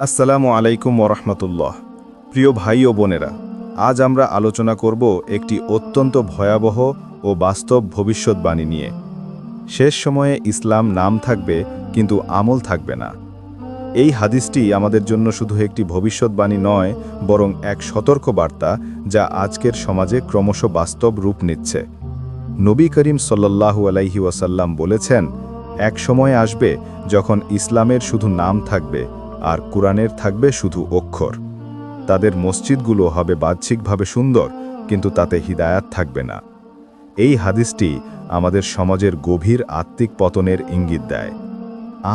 আসসালামু আলাইকুম ওরহমতুল্লাহ। প্রিয় ভাই ও বোনেরা, আজ আমরা আলোচনা করব একটি অত্যন্ত ভয়াবহ ও বাস্তব ভবিষ্যৎবাণী নিয়ে। শেষ সময়ে ইসলাম নাম থাকবে কিন্তু আমল থাকবে না। এই হাদিসটি আমাদের জন্য শুধু একটি ভবিষ্যৎবাণী নয়, বরং এক সতর্ক বার্তা যা আজকের সমাজে ক্রমশ বাস্তব রূপ নিচ্ছে। নবী করিম সাল্লাল্লাহু আলাইহি ওয়াসাল্লাম বলেছেন, এক সময় আসবে যখন ইসলামের শুধু নাম থাকবে আর কুরআনের থাকবে শুধু অক্ষর। তাদের মসজিদগুলো হবে বাহ্যিকভাবে সুন্দর, কিন্তু তাতে হিদায়াত থাকবে না। এই হাদিসটি আমাদের সমাজের গভীর আত্মিক পতনের ইঙ্গিত দেয়।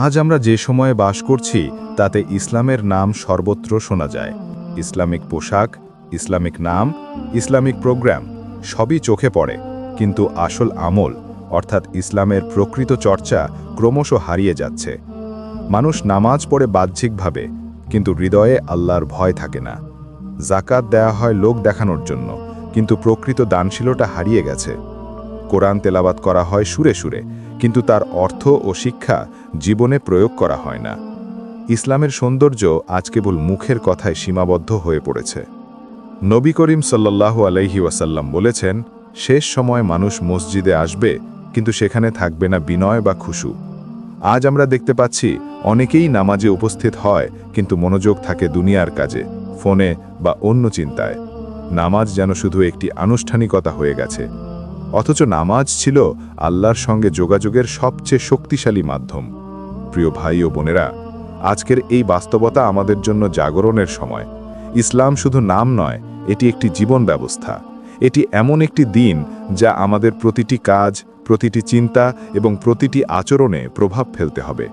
আজ আমরা যে সময়ে বাস করছি, তাতে ইসলামের নাম সর্বত্র শোনা যায়। ইসলামিক পোশাক, ইসলামিক নাম, ইসলামিক প্রোগ্রাম, সবই চোখে পড়ে, কিন্তু আসল আমল, অর্থাৎ ইসলামের প্রকৃত চর্চা, ক্রমশ হারিয়ে যাচ্ছে। মানুষ নামাজ পড়ে বাহ্যিকভাবে, কিন্তু হৃদয়ে আল্লাহর ভয় থাকে না। জাকাত দেয়া হয় লোক দেখানোর জন্য, কিন্তু প্রকৃত দানশীলতা হারিয়ে গেছে। কোরআন তেলাবাত করা হয় সুরে সুরে, কিন্তু তার অর্থ ও শিক্ষা জীবনে প্রয়োগ করা হয় না। ইসলামের সৌন্দর্য আজ কেবল মুখের কথায় সীমাবদ্ধ হয়ে পড়েছে। নবী করিম সাল্লাল্লাহু আলাইহি ওয়াসাল্লাম বলেছেন, শেষ সময় মানুষ মসজিদে আসবে, কিন্তু সেখানে থাকবে না বিনয় বা খুশু। আজ আমরা দেখতে পাচ্ছি অনেকেই নামাজে উপস্থিত হয়, কিন্তু মনোযোগ থাকে দুনিয়ার কাজে, ফোনে বা অন্য চিন্তায়। নামাজ যেন শুধু একটি আনুষ্ঠানিকতা হয়ে গেছে। অথচ নামাজ ছিল আল্লাহর সঙ্গে যোগাযোগের সবচেয়ে শক্তিশালী মাধ্যম। প্রিয় ভাই ও বোনেরা, আজকের এই বাস্তবতা আমাদের জন্য জাগরণের সময়। ইসলাম শুধু নাম নয়, এটি একটি জীবন ব্যবস্থা। এটি এমন একটি দিন যা আমাদের প্রতিটি কাজ, প্রতিটি চিন্তা এবং প্রতিটি আচরণে প্রভাব ফেলতে হবে।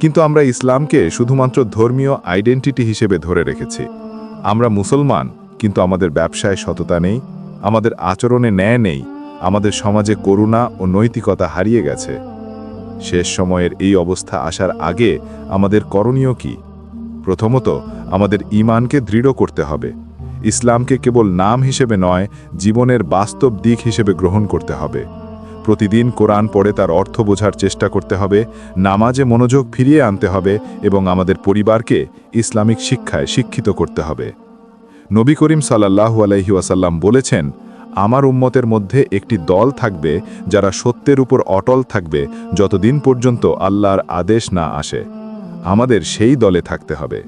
কিন্তু আমরা ইসলামকে শুধুমাত্র ধর্মীয় আইডেন্টিটি হিসেবে ধরে রেখেছি। আমরা মুসলমান, কিন্তু আমাদের ব্যবসায় সততা নেই, আমাদের আচরণে ন্যায় নেই, আমাদের সমাজে করুণা ও নৈতিকতা হারিয়ে গেছে। শেষ সময়ের এই অবস্থা আসার আগে আমাদের করণীয় কি? প্রথমত, আমাদের ঈমানকে দৃঢ় করতে হবে। ইসলামকে কেবল নাম হিসেবে নয়, জীবনের বাস্তব দিক হিসেবে গ্রহণ করতে হবে। প্রতিদিন কোরআন পড়ে তার অর্থ বোঝার চেষ্টা করতে হবে, নামাজে মনোযোগ ফিরিয়ে আনতে হবে এবং আমাদের পরিবারকে ইসলামিক শিক্ষায় শিক্ষিত করতে হবে। নবী করিম সাল্লাহু আলাইহি ওয়াসাল্লাম বলেছেন, আমার উম্মতের মধ্যে একটি দল থাকবে যারা সত্যের উপর অটল থাকবে যতদিন পর্যন্ত আল্লাহর আদেশ না আসে। আমাদের সেই দলে থাকতে হবে।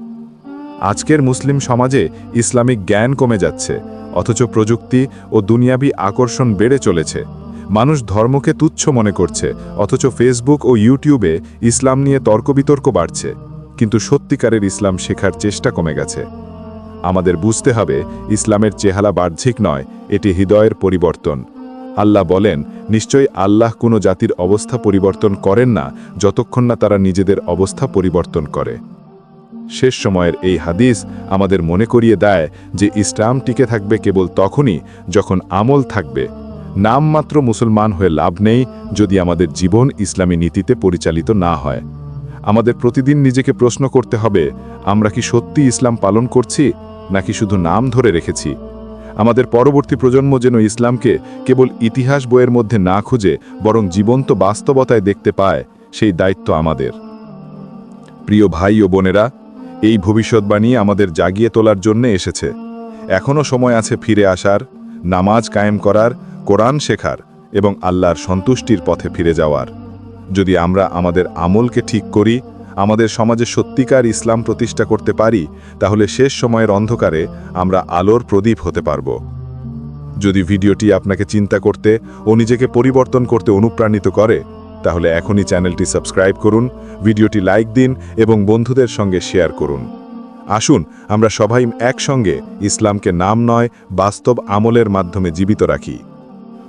আজকের মুসলিম সমাজে ইসলামিক জ্ঞান কমে যাচ্ছে, অথচ প্রযুক্তি ও দুনিয়াবি আকর্ষণ বেড়ে চলেছে। মানুষ ধর্মকে তুচ্ছ মনে করছে, অথচ ফেসবুক ও ইউটিউবে ইসলাম নিয়ে তর্কবিতর্ক বাড়ছে। কিন্তু সত্যিকারের ইসলাম শেখার চেষ্টা কমে গেছে। আমাদের বুঝতে হবে, ইসলামের চেহারা বাহ্যিক নয়, এটি হৃদয়ের পরিবর্তন। আল্লাহ বলেন, নিশ্চয়ই আল্লাহ কোনো জাতির অবস্থা পরিবর্তন করেন না, যতক্ষণ না তারা নিজেদের অবস্থা পরিবর্তন করে। শেষ সময়ের এই হাদিস আমাদের মনে করিয়ে দেয় যে ইসলাম টিকে থাকবে কেবল তখনই যখন আমল থাকবে। নামমাত্র মুসলমান হয়ে লাভ নেই যদি আমাদের জীবন ইসলামী নীতিতে পরিচালিত না হয়। আমাদের প্রতিদিন নিজেকে প্রশ্ন করতে হবে, আমরা কি সত্যি ইসলাম পালন করছি, নাকি শুধু নাম ধরে রেখেছি? আমাদের পরবর্তী প্রজন্ম যেন ইসলামকে কেবল ইতিহাস বইয়ের মধ্যে না খুঁজে, বরং জীবন্ত বাস্তবতায় দেখতে পায়, সেই দায়িত্ব আমাদের। প্রিয় ভাই ও বোনেরা, এই ভবিষ্যৎবাণী আমাদের জাগিয়ে তোলার জন্য এসেছে। এখনও সময় আছে ফিরে আসার, নামাজ কায়েম করার কোরআন শেখার এবং আল্লাহর সন্তুষ্টির পথে ফিরে যাওয়ার। যদি আমরা আমাদের আমলকে ঠিক করি, আমাদের সমাজে সত্যিকার ইসলাম প্রতিষ্ঠা করতে পারি, তাহলে শেষ সময়ের অন্ধকারে আমরা আলোর প্রদীপ হতে পারব। যদি ভিডিওটি আপনাকে চিন্তা করতে ও নিজেকে পরিবর্তন করতে অনুপ্রাণিত করে, তাহলে এখনই চ্যানেলটি সাবস্ক্রাইব করুন, ভিডিওটি লাইক দিন এবং বন্ধুদের সঙ্গে শেয়ার করুন। আসুন, আমরা সবাই একসঙ্গে ইসলামকে নাম নয়, বাস্তব আমলের মাধ্যমে জীবিত রাখি।